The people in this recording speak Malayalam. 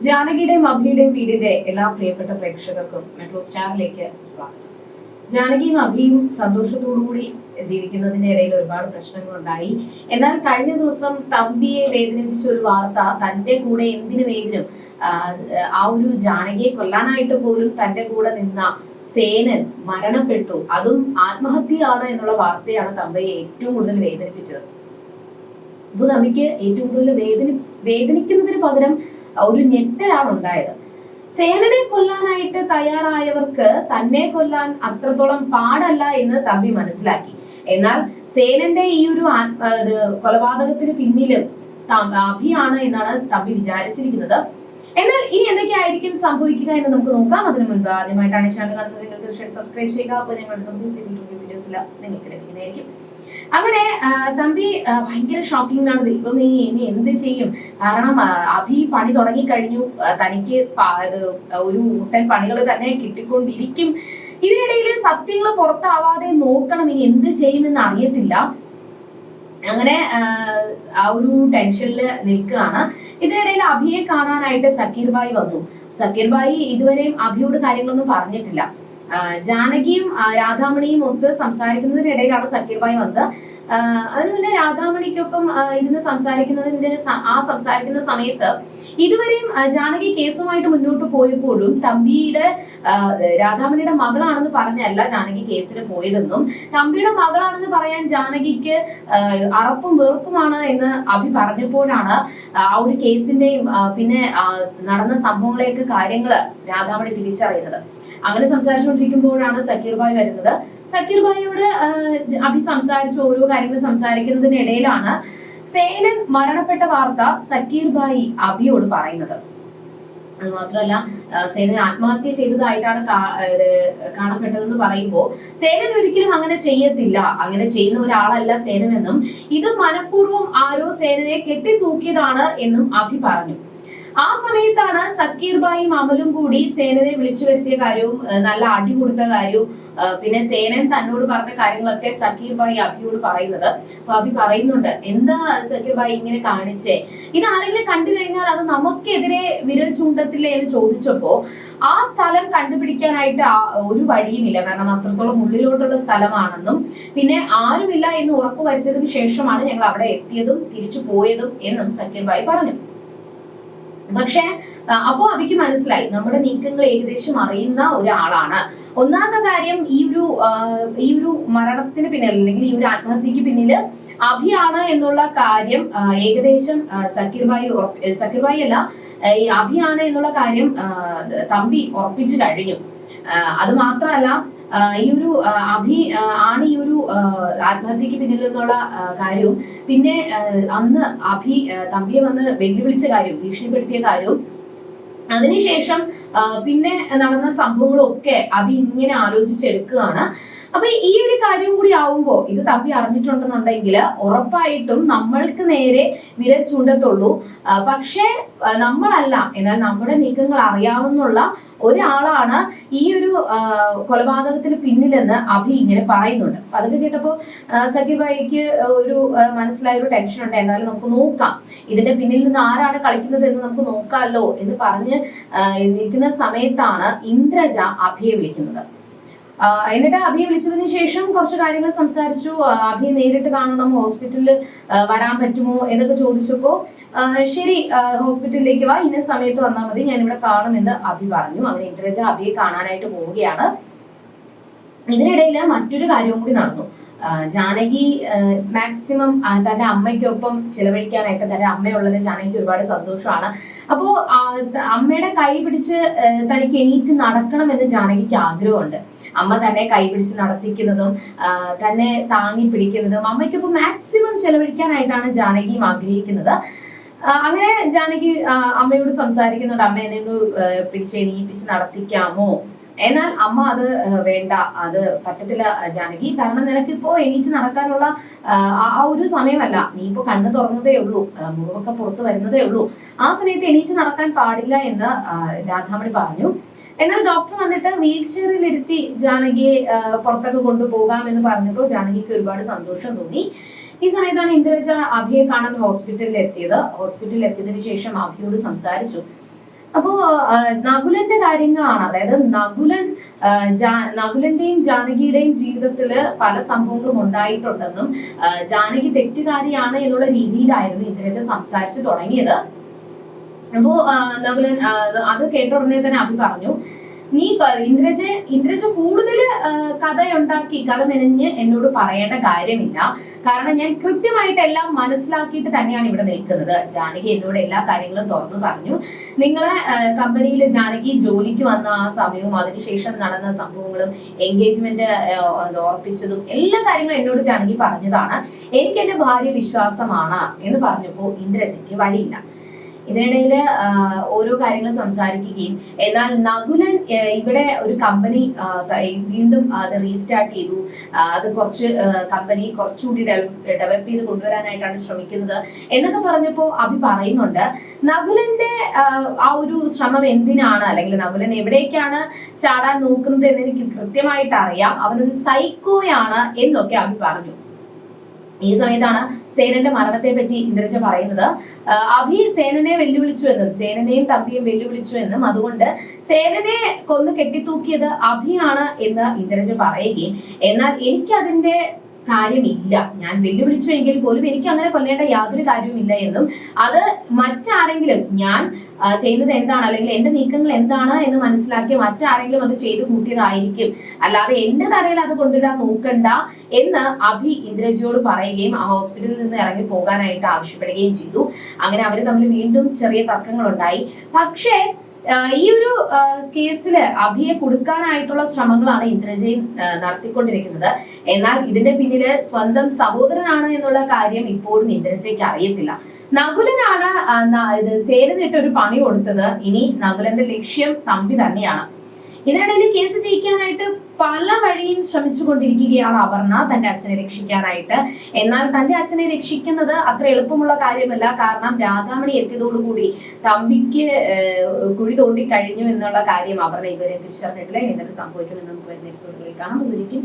ജാനകിയുടെയും അഭിയുടെയും വീടിന്റെ എല്ലാ പ്രിയപ്പെട്ട പ്രേക്ഷകർക്കും മെട്രോ സ്റ്റാറിലേക്ക് സ്വാഗതം. ജാനകിയും അഭിയും സന്തോഷത്തോടുകൂടി ജീവിക്കുന്നതിന്റെ ഇടയിൽ ഒരുപാട് പ്രശ്നങ്ങൾ ഉണ്ടായി എന്നാൽ കഴിഞ്ഞ ദിവസം തമ്പിയെ വേദനിപ്പിച്ച ഒരു വാർത്ത തന്റെ കൂടെ എന്തിനു വേദിനും ആ, ഒരു ജാനകിയെ കൊല്ലാനായിട്ട് പോലും തന്റെ കൂടെ നിന്ന സേനൻ മരണപ്പെട്ടു. അതും ആത്മഹത്യയാണ് എന്നുള്ള വാർത്തയാണ് തമ്പയെ ഏറ്റവും കൂടുതൽ വേദനിപ്പിച്ചത്. അപ്പൊ തമ്പിക്ക് ഏറ്റവും കൂടുതൽ വേദനി വേദനിക്കുന്നതിന് പകരം ഒരു ഞെട്ടലാണ് ഉണ്ടായത്. സേനനെ കൊല്ലാനായിട്ട് തയ്യാറായവർക്ക് തന്നെ കൊല്ലാൻ അത്രത്തോളം പാടല്ല എന്ന് തമ്പി മനസ്സിലാക്കി. എന്നാൽ സേനന്റെ ഈ ഒരു കൊലപാതകത്തിന് പിന്നിലും അഭിയാണ് എന്നാണ് തമ്പി വിചാരിച്ചിരിക്കുന്നത്. എന്നാൽ ഇനി എന്തൊക്കെയായിരിക്കും സംഭവിക്കുക എന്ന് നമുക്ക് നോക്കാം. അതിനു മുൻപ് ആദ്യമായിട്ടാണ് ചാനൽ കാണുന്നത്. നിങ്ങൾ തീർച്ചയായിട്ടും സബ്സ്ക്രൈബ് ചെയ്യുക. അപ്പോൾ ഞങ്ങളുടെ വീഡിയോസിൽ നിങ്ങൾക്ക് ലഭിക്കുന്നതായിരിക്കും. അങ്ങനെ തമ്പി ഭയങ്കര ഷോക്കിംഗ് ആണ്. ദൈവമേ ഇനി എന്ത് ചെയ്യും? കാരണം അഭി പണി തുടങ്ങി കഴിഞ്ഞു തനിക്ക് ഒരു മുട്ടൻ പണികൾ തന്നെ കിട്ടിക്കൊണ്ടിരിക്കും. ഇതിനിടയിൽ സത്യങ്ങൾ പുറത്താവാതെ നോക്കണം. ഇനി എന്ത് ചെയ്യുമെന്ന് അറിയത്തില്ല. അങ്ങനെ ആ, ഒരു ടെൻഷനിൽ നിൽക്കുകയാണ്. ഇതിനിടയിൽ അഭിയെ കാണാനായിട്ട് സക്കീർ ബായി വന്നു. സക്കീർ ബായി ഇതുവരെയും അഭിയോട് കാര്യങ്ങളൊന്നും പറഞ്ഞിട്ടില്ല. ജാനകിയും രാധാമണിയും ഒത്ത് സംസാരിക്കുന്നതിനിടയിലാണ് സക്കീർബായി വന്നത്. അതിന് മുന്നേ രാധാമണിക്കൊപ്പം ഇരുന്ന് സംസാരിക്കുന്നതിന്റെ ആ സംസാരിക്കുന്ന സമയത്ത് ഇതുവരെയും ജാനകി കേസുമായിട്ട് മുന്നോട്ട് പോയപ്പോഴും തമ്പിയുടെ രാധാമണിയുടെ മകളാണെന്ന് പറഞ്ഞല്ല ജാനകി കേസിന് പോയതെന്നും തമ്പിയുടെ മകളാണെന്ന് പറയാൻ ജാനകിക്ക് അറപ്പും വെറുപ്പുമാണ് എന്ന് അഭി പറഞ്ഞപ്പോഴാണ് ആ ഒരു കേസിന്റെയും പിന്നെ നടന്ന സംഭവങ്ങളെയൊക്കെ കാര്യങ്ങൾ രാധാമണി തിരിച്ചറിയുന്നത്. അങ്ങനെ സംസാരിച്ചുകൊണ്ടിരിക്കുമ്പോഴാണ് സക്കീർ ബായ് വരുന്നത്. സക്കീർ ബായിയോട് ആ, ജ- അഭി സംസാരിച്ച ഓരോ കാര്യങ്ങൾ സംസാരിക്കുന്നതിനിടയിലാണ് സേനൻ മരണപ്പെട്ട വാർത്ത സക്കീർ ബായി അഭിയോട് പറയുന്നത്. അത് മാത്രമല്ല സേനൻ ആത്മഹത്യ ചെയ്തതായിട്ടാണ് കാണപ്പെട്ടതെന്ന് പറയുമ്പോൾ സേനൻ ഒരിക്കലും അങ്ങനെ ചെയ്യത്തില്ല. അങ്ങനെ ചെയ്യുന്ന ഒരാളല്ല സേനൻ എന്നും ഇത് മനഃപൂർവം ആരോ സേനനെ കെട്ടിത്തൂക്കിയതാണ് എന്നും അഭി പറഞ്ഞു. ആ സമയത്താണ് സക്കീർ ബായും അമലും കൂടി സേനനെ വിളിച്ചു വരുത്തിയ കാര്യവും നല്ല അടി കൊടുത്ത കാര്യവും പിന്നെ സേനൻ തന്നോട് പറഞ്ഞ കാര്യങ്ങളൊക്കെ സക്കീർ ബായി അഭിയോട് പറയുന്നത്. അപ്പൊ അഭി പറയുന്നുണ്ട് എന്താ സക്കീർ ബായി ഇങ്ങനെ കാണിച്ചേ? ഇത് ആരെങ്കിലും കണ്ടു കഴിഞ്ഞാൽ അത് നമുക്കെതിരെ വിരൽ ചൂണ്ടത്തില്ലേ എന്ന് ചോദിച്ചപ്പോ ആ സ്ഥലം കണ്ടുപിടിക്കാനായിട്ട് ഒരു വഴിയുമില്ല. കാരണം അത്രത്തോളം ഉള്ളിലോട്ടുള്ള സ്ഥലമാണെന്നും പിന്നെ ആരുമില്ല എന്ന് ഉറപ്പുവരുത്തിയതിനു ശേഷമാണ് ഞങ്ങൾ അവിടെ എത്തിയതും തിരിച്ചു പോയതും എന്നും സക്കീർ ബായി പറഞ്ഞു. പക്ഷേ അപ്പോ അവിക്ക് മനസ്സിലായി. നമ്മുടെ നീക്കങ്ങൾ ഏകദേശം അറിയുന്ന ഒരാളാണ്. ഒന്നാമത്തെ കാര്യം ഈ ഒരു ഈ ഒരു മരണത്തിന് പിന്നിൽ അല്ലെങ്കിൽ ഈ ഒരു ആത്മഹത്യക്ക് പിന്നിൽ അഭിയാണ് എന്നുള്ള കാര്യം ഏകദേശം സക്കീർബായി സക്കീർ ഭായി ഉറപ്പി- ഏ, സക്കീർ ഭായി അല്ല ഈ അഭിയാണ് എന്നുള്ള കാര്യം തമ്പി ഉറപ്പിച്ചു കഴിഞ്ഞു. അത് മാത്രമല്ല ഈ ഒരു അഭി ആണ് ഈ ഒരു ആത്മഹത്യക്ക് പിന്നിൽ എന്നുള്ള കാര്യവും. പിന്നെ അന്ന് അഭി തമ്പിയെ വന്ന് വെല്ലുവിളിച്ച കാര്യവും ഭീഷണിപ്പെടുത്തിയ കാര്യവും. അതിനുശേഷം പിന്നെ നടന്ന സംഭവങ്ങളൊക്കെ അഭി ഇങ്ങനെ ആലോചിച്ചെടുക്കുകയാണ്. അപ്പൊ ഈ ഒരു കാര്യം കൂടി ആവുമ്പോ ഇത് തമ്പി അറിഞ്ഞിട്ടുണ്ടെന്നുണ്ടെങ്കിൽ ഉറപ്പായിട്ടും നമ്മൾക്ക് നേരെ വിരൽ ചൂണ്ടത്തുള്ളൂ. പക്ഷേ നമ്മളല്ല എന്നാൽ നമ്മുടെ നീക്കങ്ങൾ അറിയാവുന്നുള്ള ഒരാളാണ് ഈ ഒരു കൊലപാതകത്തിന് പിന്നിലെന്ന് അഭി ഇങ്ങനെ പറയുന്നുണ്ട്. അപ്പൊ അതൊക്കെ കേട്ടപ്പോ ആ, സക്കീർ ഭായിക്ക് ഒരു മനസ്സിലായ ഒരു ടെൻഷൻ ഉണ്ട്. എന്നാലും നമുക്ക് നോക്കാം. ഇതിന്റെ പിന്നിൽ നിന്ന് ആരാണ് കളിക്കുന്നത് എന്ന് നമുക്ക് നോക്കാമല്ലോ എന്ന് പറഞ്ഞ് നിൽക്കുന്ന സമയത്താണ് ഇന്ദ്രജ അഭിയെ വിളിക്കുന്നത്. എന്നിട്ട് അഭിയെ വിളിച്ചതിന് ശേഷം കുറച്ച് കാര്യങ്ങൾ സംസാരിച്ചു. അഭിയെ നേരിട്ട് കാണണം ഹോസ്പിറ്റലിൽ വരാൻ പറ്റുമോ എന്നൊക്കെ ചോദിച്ചപ്പോ ശരി ഹോസ്പിറ്റലിലേക്ക് വാ ഇന്ന സമയത്ത് വന്നാൽ മതി ഞാൻ ഇവിടെ കാണുമെന്ന് അഭി പറഞ്ഞു. അങ്ങനെ ഇന്ദ്രജ അഭിയെ കാണാനായിട്ട് പോവുകയാണ്. ഇതിനിടയിൽ മറ്റൊരു കാര്യവും കൂടി നടന്നു. ജാനകി മാക്സിമം തന്റെ അമ്മയ്ക്കൊപ്പം ചിലവഴിക്കാനായിട്ട് തന്റെ അമ്മയുള്ളത് ജാനകിക്ക് ഒരുപാട് സന്തോഷമാണ്. അപ്പോ അമ്മയുടെ കൈ പിടിച്ച് തനിക്ക് എണീറ്റ് നടക്കണം എന്ന് ജാനകിക്ക് ആഗ്രഹമുണ്ട്. അമ്മ തന്നെ കൈ പിടിച്ച് നടത്തിക്കുന്നതും തന്നെ താങ്ങി പിടിക്കുന്നതും അമ്മയ്ക്കൊപ്പം മാക്സിമം ചെലവഴിക്കാനായിട്ടാണ് ജാനകിയും ആഗ്രഹിക്കുന്നത്. അങ്ങനെ ജാനകി അമ്മയോട് സംസാരിക്കുന്നുണ്ട്. അമ്മ എന്നെ ഒന്ന് പിടിച്ച് എണീപ്പിച്ച് നടത്തിക്കാമോ? എന്നാൽ അമ്മ അത് വേണ്ട. അത് പറ്റത്തില്ല ജാനകി. കാരണം നിനക്ക് ഇപ്പോ എണീറ്റ് നടക്കാനുള്ള ആ, ഒരു സമയമല്ല. നീ ഇപ്പോ കണ്ണു തുറന്നതേ ഉള്ളൂ. മുറിവൊക്കെ പുറത്തു വരുന്നതേ ഉള്ളൂ. ആ സമയത്ത് എണീറ്റ് നടക്കാൻ പാടില്ല എന്ന് രാധാമണി പറഞ്ഞു. എന്നാൽ ഡോക്ടർ വന്നിട്ട് വീൽ ചെയറിൽ ഇരുത്തി ജാനകിയെ പുറത്തൊക്കെ കൊണ്ടുപോകാം എന്ന് പറഞ്ഞപ്പോൾ ജാനകിക്ക് ഒരുപാട് സന്തോഷം തോന്നി. ഈ സമയത്താണ് ഇന്ദ്രജ അഭിയെ കാണാൻ ഹോസ്പിറ്റലിൽ എത്തിയത് ഹോസ്പിറ്റലിൽ എത്തിയതിനു ശേഷം അഭിയോട് സംസാരിച്ചു. അപ്പോ നകുലന്റെ കാര്യങ്ങളാണ്. അതായത് നകുലൻ നകുലന്റെയും ജാനകിയുടെയും ജീവിതത്തിൽ പല സംഭവങ്ങളും ഉണ്ടായിട്ടുണ്ടെന്നും ജാനകി തെറ്റുകാരിയാണ് എന്നുള്ള രീതിയിലായിരുന്നു ഇന്ദ്രജ സംസാരിച്ചു തുടങ്ങിയത്. അപ്പോ നകുലൻ അത് കേട്ട ഉടനെ തന്നെ അഭി പറഞ്ഞു നീ ഇന്ദ്രജ് ഇന്ദ്രജ കൂടുതൽ കഥയുണ്ടാക്കി കഥ മെനഞ്ഞ് എന്നോട് പറയേണ്ട കാര്യമില്ല. കാരണം ഞാൻ കൃത്യമായിട്ട് എല്ലാം മനസ്സിലാക്കിയിട്ട് തന്നെയാണ് ഇവിടെ നിൽക്കുന്നത്. ജാനകി എന്നോട് എല്ലാ കാര്യങ്ങളും തുറന്നു പറഞ്ഞു. നിങ്ങളെ കമ്പനിയിൽ ജാനകി ജോലിക്ക് വന്ന ആ സമയവും അതിനുശേഷം നടന്ന സംഭവങ്ങളും എൻഗേജ്മെന്റ് ഉറപ്പിച്ചതും എല്ലാ കാര്യങ്ങളും എന്നോട് ജാനകി പറഞ്ഞതാണ്. എനിക്ക് എന്റെ ഭാര്യ വിശ്വാസമാണ് എന്ന് പറഞ്ഞപ്പോ ഇന്ദ്രജയ്ക്ക് വഴിയില്ല. ഇതിനിടയിൽ ഓരോ കാര്യങ്ങൾ സംസാരിക്കുകയും. എന്നാൽ നകുലൻ ഇവിടെ ഒരു കമ്പനി വീണ്ടും അത് റീസ്റ്റാർട്ട് ചെയ്തു. അത് കുറച്ച് കമ്പനി കുറച്ചുകൂടി ഡെവലപ്പ് ചെയ്ത് കൊണ്ടുവരാനായിട്ടാണ് ശ്രമിക്കുന്നത് എന്നൊക്കെ പറഞ്ഞപ്പോ അഭി പറയുന്നുണ്ട്. നകുലന്റെ ആ ഒരു ശ്രമം എന്തിനാണ്? അല്ലെങ്കിൽ നകുലൻ എവിടേക്കാണ് ചാടാൻ നോക്കുന്നത് എന്ന് എനിക്ക് കൃത്യമായിട്ട് അറിയാം അവനൊരു സൈക്കോയാണ് എന്നൊക്കെ അഭി പറഞ്ഞു. ഈ സമയത്താണ് സേനന്റെ മരണത്തെ പറ്റി ഇന്ദ്രജ പറയുന്നത്. അഭി സേനനെ വെല്ലുവിളിച്ചു എന്നും സേനനെയും തമ്പിയും വെല്ലുവിളിച്ചു എന്നും. അതുകൊണ്ട് സേനനെ കൊന്ന് കെട്ടിത്തൂക്കിയത് അഭിയാണ് എന്ന് ഇന്ദ്രജ പറയുകയും എന്നാൽ എനിക്ക് അതിന്റെ കാര്യമില്ല. ഞാൻ വെല്ലുവിളിച്ചു എങ്കിൽ പോലും എനിക്ക് അങ്ങനെ കൊല്ലേണ്ട യാതൊരു കാര്യവുമില്ല എന്നും. അത് മറ്റാരെങ്കിലും ഞാൻ ചെയ്യുന്നത് എന്താണ്? അല്ലെങ്കിൽ എന്റെ നീക്കങ്ങൾ എന്താണ് എന്ന് മനസ്സിലാക്കി മറ്റാരെങ്കിലും അത് ചെയ്തു കൂട്ടിയതായിരിക്കും. അല്ലാതെ എന്റെ തലയിൽ അത് കൊണ്ടിടാൻ നോക്കണ്ട എന്ന് അഭി ഇന്ദ്രജിയോട് പറയുകയും ആ ഹോസ്പിറ്റലിൽ നിന്ന് ഇറങ്ങി പോകാനായിട്ട് ആവശ്യപ്പെടുകയും ചെയ്തു. അങ്ങനെ അവർ തമ്മിൽ വീണ്ടും ചെറിയ തർക്കങ്ങൾ ഉണ്ടായി പക്ഷേ ഈ ഒരു കേസിൽ അഭിയെ കൊടുക്കാനായിട്ടുള്ള ശ്രമങ്ങളാണ് ഇന്ദ്രജയും നടത്തിക്കൊണ്ടിരിക്കുന്നത്. എന്നാൽ ഇതിന്റെ പിന്നിൽ സ്വന്തം സഹോദരനാണ് എന്നുള്ള കാര്യം ഇപ്പോഴും ഇന്ദ്രജയ്ക്ക് അറിയത്തില്ല. നകുലനാണ് ഇത് സേനനിട്ട് ഒരു പണി കൊടുത്തത്. ഇനി നകുലന്റെ ലക്ഷ്യം തമ്പി തന്നെയാണ്. ഇതിനിടയിൽ കേസ് ജയിക്കാനായിട്ട് പല വഴിയും ശ്രമിച്ചുകൊണ്ടിരിക്കുകയാണ് അപർണ. തന്റെ അച്ഛനെ രക്ഷിക്കാനായിട്ട്. എന്നാൽ തന്റെ അച്ഛനെ രക്ഷിക്കുന്നത് അത്ര എളുപ്പമുള്ള കാര്യമല്ല. കാരണം രാധാമണി എത്തിയതോടുകൂടി തമ്പിക്ക് കുഴി തോണ്ടി കഴിഞ്ഞു എന്നുള്ള കാര്യം അപർണ ഇതുവരെ തിരിച്ചറിഞ്ഞിട്ടില്ല. എന്തൊക്കെ സംഭവിക്കുമെന്ന് നമുക്ക് വരുന്ന എപ്പിസോഡുകളിൽ കാണാം. അതുവരെയും